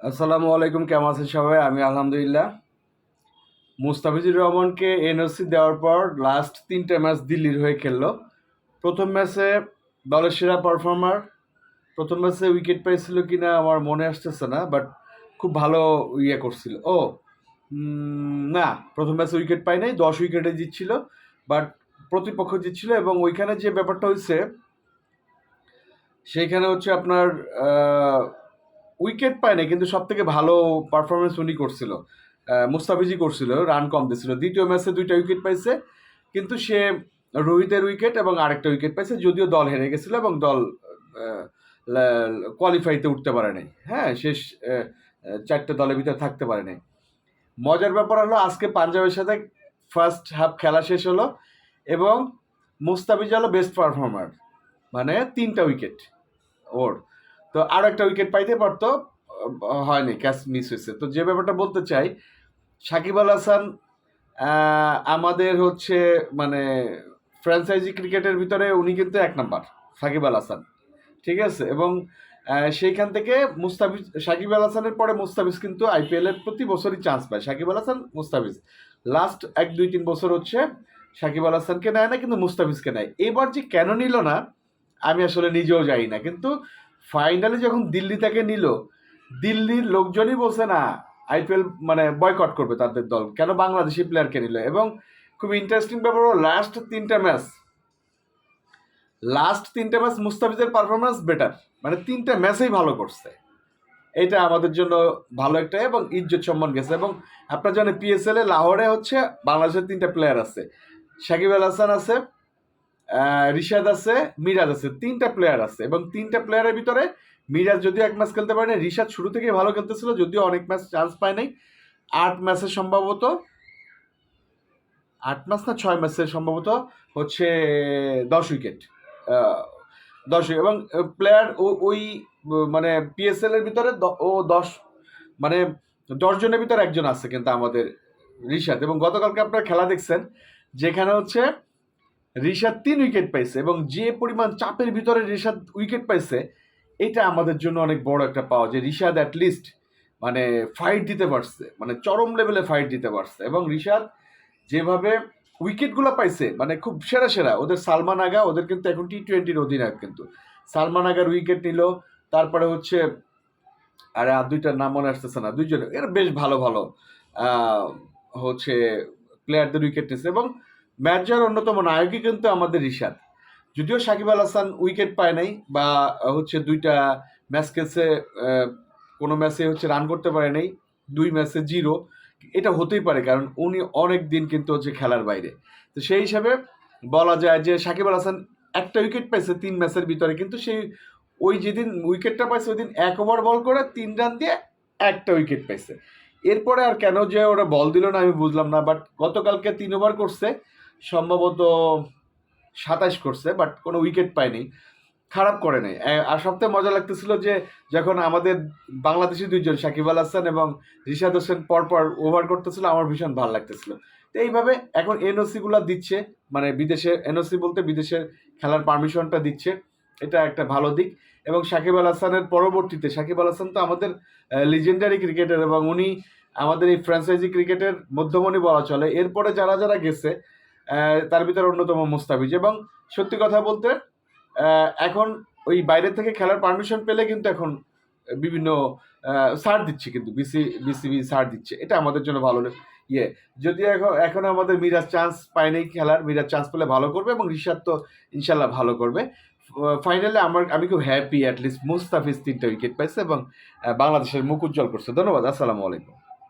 আসসালামু আলাইকুম, কেমন আছেন সবাই? আমি আলহামদুলিল্লাহ। মুস্তাফিজুর রহমানকে এনওসি দেওয়ার পর লাস্ট তিনটে ম্যাচ দিল্লির হয়ে খেললো। প্রথম ম্যাচে দলের সেরা পারফর্মার প্রথম ম্যাচে উইকেট পাইছিল কিনা আমার মনে আসতেছে না বাট খুব ভালো ইয়ে করছিল। ও না, প্রথম ম্যাচে উইকেট পাই নাই, দশ উইকেটে জিতছিল বাট প্রতিপক্ষ জিতছিল এবং ওইখানে যে ব্যাপারটা হয়েছে, সেইখানে হচ্ছে আপনার উইকেট পায় না কিন্তু সব থেকে ভালো পারফরমেন্স উনি করছিল। মুস্তাফিজি করছিল রান কম দিছিল। দ্বিতীয় ম্যাচে দুইটা উইকেট পাইছে, কিন্তু সে রোহিতের উইকেট এবং আরেকটা উইকেট পাইছে, যদিও দল হেরে গেছিল এবং দল কোয়ালিফাইতে উঠতে পারে নাই। হ্যাঁ শেষ চারটে দলের ভিতরে থাকতে পারে নাই। মজার ব্যাপার হলো, আজকে পাঞ্জাবের সাথে ফার্স্ট হাফ খেলা শেষ হলো এবং মুস্তাফিজ হলো বেস্ট পারফর্মার মানে তিনটা উইকেট ওর। তো আরও একটা উইকেট পাইতে পারতো হয়নি ক্যাচ মিস হয়েছে। তো যে ব্যাপারটা বলতে চাই, সাকিব আল হাসান আমাদের হচ্ছে মানে ফ্র্যাঞ্চাইজি ক্রিকেটের ভিতরে উনি কিন্তু এক নাম্বার, সাকিব আল হাসান। ঠিক আছে? এবং সেইখান থেকে মুস্তাফিজ, সাকিব আল হাসানের পরে মুস্তাফিজ কিন্তু আইপিএল এর প্রতি বছরই চান্স পায়। সাকিব আল হাসান, মুস্তাফিজ। লাস্ট এক, দুই, তিন বছর হচ্ছে সাকিব আল হাসানকে নেয় না, কিন্তু মুস্তাফিজকে নেয়। এবার যে কেন নিল না, আমি আসলে নিজেও যাই না। কিন্তু ফাইনালে যখন দিল্লি থেকে নিল, দিল্লির লোকজনই বলছে না আইপিএল মানে বয়কট করবে তাদের দল। কেন বাংলাদেশি প্লেয়ারকে নিল? এবং খুব ইন্টারেস্টিং ব্যাপার হলো লাস্ট তিনটা ম্যাচ লাস্ট তিনটা ম্যাচ মুস্তাফিজের পারফরমেন্স বেটার মানে তিনটা ম্যাচেই ভালো করছে। এটা আমাদের জন্য ভালো একটা এবং ইজ্জত সম্মান গেছে। এবং আপনার জানেন পিএসএল এ লাহোরে হচ্ছে বাংলাদেশের তিনটা প্লেয়ার আছে। সাকিব আল হাসান আছে রিশাদ আছে, মিরাজ আছে, তিনটা প্লেয়ার আছে। এবং তিনটা প্লেয়ারের ভিতরে মিরাজ যদিও এক ম্যাচ খেলতে পারে না রিশাদ শুরু থেকে ভালো খেলতেছিল, যদিও অনেক ম্যাচ চান্স পায় নাই। আট ম্যাচে সম্ভবত, আট ম্যাচ না, ছয় ম্যাচে সম্ভবত হচ্ছে দশ উইকেট দশ এবং প্লেয়ার ও, ওই মানে পিএসএল এর ভিতরে ও দশ মানে দশ জনের ভিতরে একজন আছে কিন্তু আমাদের রিশাদ। এবং গতকালকে আপনারা খেলা দেখছেন, যেখানে হচ্ছে রিশাদ তিন উইকেট পাইছে এবং যে পরিমাণ চাপের ভিতরে রিশাদ উইকেট পাইছে, এটা আমাদের জন্য অনেক বড় একটা পাওয়া যে রিশাদ অ্যাটলিস্ট মানে ফাইট দিতে পারছে মানে চরম লেভেলে ফাইট দিতে পারছে এবং রিশাদ যেভাবে উইকেটগুলো পাইছে মানে খুব সেরা সেরা, ওদের সালমান আগা ওদের কিন্তু এখন টি টোয়েন্টির অধিনায়ক কিন্তু। সালমান আগার উইকেট নিল, তারপরে হচ্ছে, আরে আর দুইটার নাম মনে আসতেছে না, দুইজন, এরা বেশ ভালো ভালো হচ্ছে প্লেয়ারদের উইকেট নিচ্ছে এবং ম্যাচ অন্যতম নায়কই কিন্তু আমাদের রিশাদ যদিও সাকিব আল হাসান উইকেট পায় নাই বা হচ্ছে দুইটা ম্যাচ আহ, কোনো ম্যাচে হচ্ছে রান করতে পারে নাই দুই ম্যাচে জিরো এটা হতেই পারে কারণ উনি অনেক দিন কিন্তু হচ্ছে খেলার বাইরে। তো সেই হিসাবে বলা যায় যে সাকিব আল হাসান একটা উইকেট পাইছে তিন ম্যাচের ভিতরে কিন্তু সেই ওই যেদিন উইকেটটা পাইছে ওই দিন এক ওভার বল করে তিন রান দিয়ে একটা উইকেট পাইছে। এরপরে আর কেন যে ওরা বল দিল না আমি বুঝলাম না বাট গতকালকে তিন ওভার করছে। সম্ভবত সাতাশ করছে বাট কোনো উইকেট পায়নি। খারাপ করে নাই। আর সবথেকে মজা লাগতেছিল যে যখন আমাদের বাংলাদেশি দুইজন, সাকিব আল হাসান এবং রিশাদ হোসেন পরপর ওভার করতেছিল, আমার ভীষণ ভালো লাগতেছিল। তো এইভাবে এখন এনওসি গুলা দিচ্ছে মানে বিদেশে এনওসি বলতে বিদেশের খেলার পারমিশনটা দিচ্ছে। এটা একটা ভালো দিক। এবং সাকিব আল হাসানের পরবর্তীতে, সাকিব আল হাসান তো আমাদের লিজেন্ডারি ক্রিকেটার এবং উনি আমাদের এই ফ্র্যাঞ্চাইজি ক্রিকেটের মধ্যমণি বলা চলে। এরপরে যারা যারা গেছে তার ভিতরে অন্যতম মুস্তাফিজ এবং সত্যি কথা বলতে এখন ওই বাইরে থেকে খেলার পারমিশন পেলে কিন্তু এখন বিভিন্ন সার দিচ্ছে কিন্তু বিসি বিসিবি সার দিচ্ছে। এটা আমাদের জন্য ভালো ইয়ে। যদি এখন এখন আমাদের মিরাজ চান্স পায়নি খেলার, মিরাজ চান্স পেলে ভালো করবে এবং রিশাদ তো ইনশাল্লাহ ভালো করবে। ফাইনালে আমার, আমি খুব হ্যাপি অ্যাটলিস্ট মুস্তাফিজ তিনটা উইকেট পাইছে এবং বাংলাদেশের মুখ উজ্জ্বল করছে। ধন্যবাদ, আসসালামু আলাইকুম।